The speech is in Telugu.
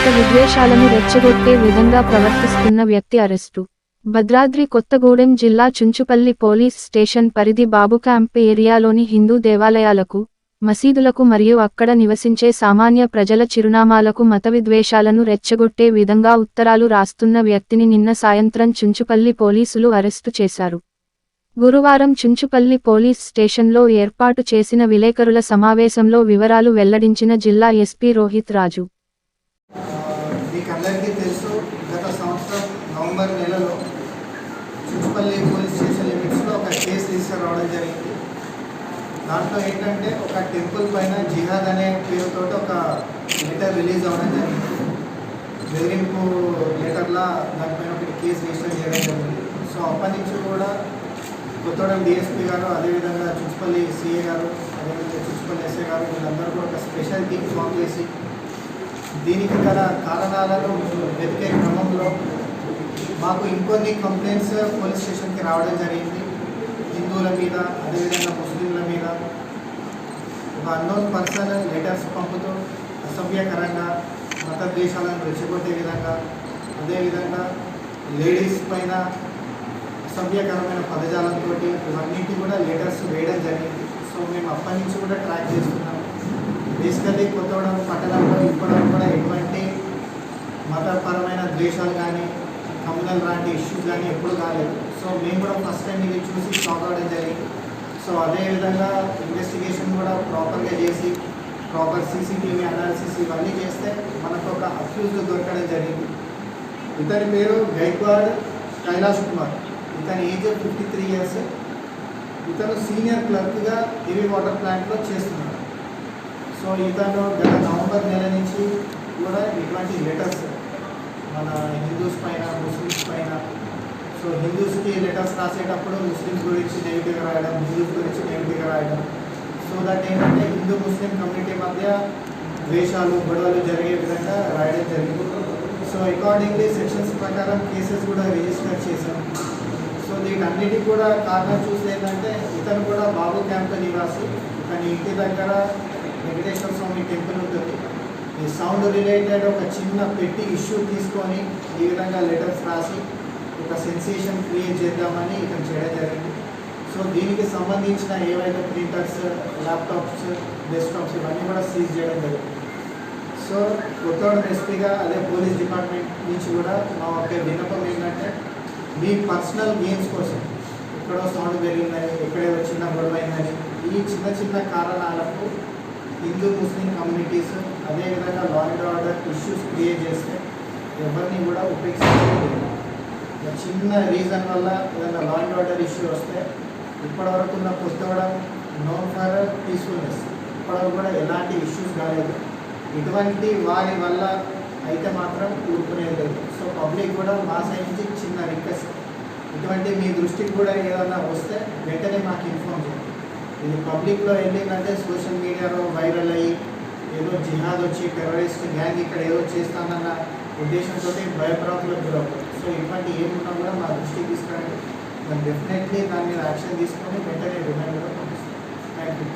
మత విద్వేషాలను రెచ్చగొట్టే విధంగా ప్రవర్తిస్తున్న వ్యక్తి అరెస్టు. భద్రాద్రి కొత్తగూడెం జిల్లా చుంచుపల్లి పోలీస్ స్టేషన్ పరిధి బాబు క్యాంప్ ఏరియాలోని హిందూ దేవాలయాలకు మసీదులకు మరియు అక్కడ నివసించే సామాన్య ప్రజల చిరునామాలకు మత విద్వేషాలను రెచ్చగొట్టే విధంగా ఉత్తరాలు రాస్తున్న వ్యక్తిని నిన్న సాయంత్రం చుంచుపల్లి పోలీసులు అరెస్టు చేశారు. గురువారం చుంచుపల్లి పోలీస్ స్టేషన్లో ఏర్పాటు చేసిన విలేకరుల సమావేశంలో వివరాలు వెల్లడించిన జిల్లా ఎస్పీ రోహిత్ రాజు మీకు అందరికీ తెలుసు గత సంవత్సరం నవంబర్ నెలలో చుట్టుపల్లి పోలీస్ స్టేషన్ లిమిట్స్లో ఒక కేసు తీసుకురావడం జరిగింది. దాంట్లో ఏంటంటే ఒక టెంపుల్ పైన జిహాద్ అనే పేరుతో ఒక లెటర్ రిలీజ్ అవ్వడం జరిగింది. బెదిరింపు లెటర్లా దానిపైన ఒకటి కేసు రిజిస్టర్ చేయడం జరిగింది. సో అప్పటి నుంచి కూడా కొత్తగూడెం డిఎస్పీ గారు అదేవిధంగా చుచ్చుపల్లి సిఏ గారు అదేవిధంగా చుచ్చుపల్లి ఎస్ఏ గారు వీళ్ళందరూ కూడా ఒక స్పెషల్ టీమ్ ఫామ్ చేసి దీనికి గల కారణాలను వెతికే క్రమంలో మాకు ఇంకొన్ని కంప్లైంట్స్ పోలీస్ స్టేషన్కి రావడం జరిగింది. హిందువుల మీద అదేవిధంగా ముస్లింల మీద. ఒక అన్నోన్ పర్సన్ లెటర్స్ పంపుతూ అసభ్యకరంగా మత ద్వేషాలను రెచ్చగొట్టే విధంగా అదేవిధంగా లేడీస్ పైన అసభ్యకరమైన పదజాలంతో ఇవన్నింటి కూడా లెటర్స్ వేయడం జరిగింది. సో మేము అప్పటి నుంచి కూడా ట్రాక్ చేస్తున్నాం. బేసికల్లీ కొత్తగూడెం పట్టణంలో ఇప్పటివరకు కూడా ఎటువంటి మతపరమైన ద్వేషాలు కానీ కమ్యూనల్ లాంటి ఇష్యూస్ కానీ ఎప్పుడు కాలేదు. సో మేము కూడా ఫస్ట్ టైం ఇది చూసి షాక్ అవ్వడం జరిగింది. సో అదేవిధంగా ఇన్వెస్టిగేషన్ కూడా ప్రాపర్గా చేసి ప్రాపర్ సీసీటీవీ అనాలిసిస్ ఇవన్నీ చేస్తే మనకు ఒక అక్యూజ్డ్ దొరకడం జరిగింది. ఇతని పేరు గైక్వాడ్ కైలాష్ కుమార్. ఇతని ఏజ్ ఫిఫ్టీ త్రీ ఇయర్స్ ఇతను సీనియర్ క్లర్క్గా ఏవి వాటర్ ప్లాంట్లో చేస్తున్నాడు. సో ఇతను గత నవంబర్ నెల నుంచి కూడా ఇటువంటి లెటర్స్ మన హిందూస్ పైన ముస్లిమ్స్ పైన. సో హిందూస్కి లెటర్స్ రాసేటప్పుడు ముస్లిమ్స్ గురించి నెగిటివ్గా రాయడం హిందూస్ గురించి నెగిటివ్గా రాయడం. సో దట్ ఏంటంటే హిందూ ముస్లిం కమ్యూనిటీ మధ్య ద్వేషాలు గొడవలు జరిగే విధంగా రాయడం జరిగింది. సో అకార్డింగ్లీ సెక్షన్స్ ప్రకారం కేసెస్ కూడా రిజిస్టర్ చేశాం. సో వీటన్నిటికి కూడా కారణం చూస్తే ఏంటంటే ఇతను కూడా బాబు క్యాంప్ నివాసి కానీ ఇంటి దగ్గర వెంకటేశ్వర స్వామి టెంపుల్ ఉంటుంది. ఈ సౌండ్ రిలేటెడ్ ఒక చిన్న పెట్టి ఇష్యూ తీసుకొని ఈ విధంగా లెటర్స్ రాసి ఒక సెన్సేషన్ క్రియేట్ చేద్దామని ఇక్కడ చేయడం జరిగింది. సో దీనికి సంబంధించిన ఏవైతే ప్రింటర్స్ ల్యాప్టాప్స్ డెస్క్టాప్స్ ఇవన్నీ కూడా సీజ్ చేయడం జరిగింది. సో కొత్తగూడెం ఎస్పీగా అదే పోలీస్ డిపార్ట్మెంట్ నుంచి కూడా మా ఒక విన్నపం ఏంటంటే మీ పర్సనల్ గేమ్స్ కోసం ఎక్కడో సౌండ్ పెరిగిందని ఎక్కడేదో చిన్న గొడవ అయిందని ఈ చిన్న చిన్న కారణాలకు హిందూ ముస్లిం కమ్యూనిటీస్ అదేవిధంగా law and order issues create చేస్తే ఎవరిని కూడా ఉపేక్షించలేదు చిన్న రీజన్ వల్ల ఏదైనా లా అండ్ ఆర్డర్ ఇష్యూ వస్తే ఇప్పటివరకు ఉన్న పుస్తకం నోన్ ఫర్ పీస్ఫుల్నెస్. ఇప్పటివరకు కూడా ఎలాంటి ఇష్యూస్ కాలేదు. ఇటువంటి వారి వల్ల అయితే మాత్రం ఊరుకునేది లేదు. సో పబ్లిక్ కూడా మా సైడ్ నుంచి చిన్న రిక్వెస్ట్. ఇటువంటి మీ దృష్టికి కూడా ఏదైనా వస్తే వెంటనే మాకు ఇన్ఫార్మ్ చేయండి. ఇది పబ్లిక్లో వెళ్ళిందంటే సోషల్ మీడియాలో వైరల్ అయ్యి ఏదో జిహాద్ వచ్చి టెర్రరిస్ట్ గ్యాంగ్ ఇక్కడ ఏదో చేస్తానన్న ఉద్దేశంతో భయప్రాంతులకు గురవుతుంది. సో ఇటువంటి ఏమున్నా కూడా మా దృష్టికి తీసుకురండి. దాన్ని డెఫినెట్లీ దాని మీద యాక్షన్ తీసుకొని వెంటనే రిమైండ్ కూడా పంపిస్తాం. Thank you